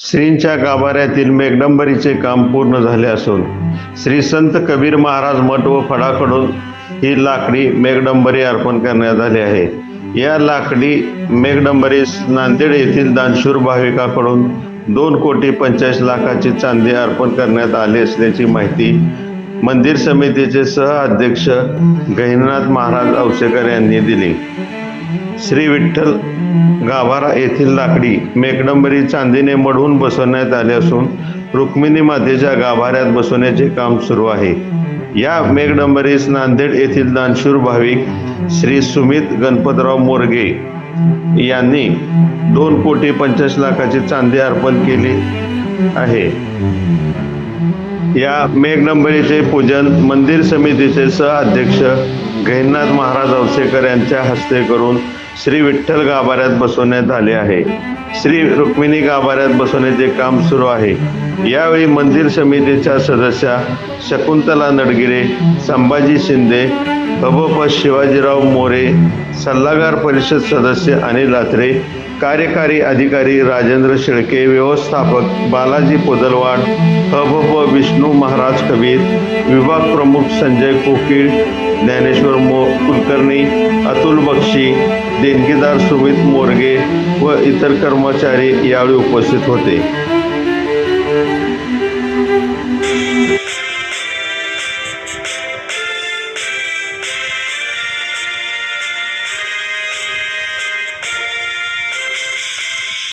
श्रींच्या गाभाऱ्यातील मेघडंबरीचे काम पूर्ण झाले असून श्री संत कबीर महाराज मठ व फडाकडून ही लाकडी मेघडंबरी अर्पण करण्यात आली आहे. या लाकडी मेघडंबरीस नांदेड येथील दानशूर भाविकाकडून दोन कोटी पंचाळीस लाखाची चांदी अर्पण करण्यात आली असल्याची माहिती मंदिर समितीचे सह अध्यक्ष गहिनीनाथ महाराज औसेकर यांनी दिली. श्री विठ्ठल गाभारा येथील लाकडी मेघडंबरी चांदीने मढवून बसवण्यात आले असून रुक्मिणी मातेच्या गाभाऱ्यात बसवण्याचे काम सुरू आहे. या मेघडंबरीस नांदेड येथील दानशूर भाविक श्री सुमित गणपतराव मोरगे यांनी दोन कोटी पंचाळीस लाखाची चांदी अर्पण केली आहे. या मेघडंबरीचे पूजन मंदिर समितीचे सह अध्यक्ष गहिनाथ महाराज औसेकर यांच्या हस्ते करून श्री विठ्ठल गाभाऱ्यात बसवण्यात आले आहे. श्री रुक्मिणी गाभाऱ्यात बसवण्याचे काम सुरू आहे. यावेळी मंदिर समितीच्या सदस्या शकुंतला नडगिरे संभाजी शिंदे हबप शिवाजीराव मोरे सल्लागार परिषद सदस्य अनिल अत्रे कार्यकारी अधिकारी राजेंद्र शेळके व्यवस्थापक बालाजी पोदलवाड हबप विष्णू महाराज कबीर विभाग प्रमुख संजय कोकीळ ज्ञानेश्वर मो कुलकर्णी अतुल बक्षी देणगीदार सुमित मोरगे व इतर कर्मचारी यावेळी उपस्थित होते.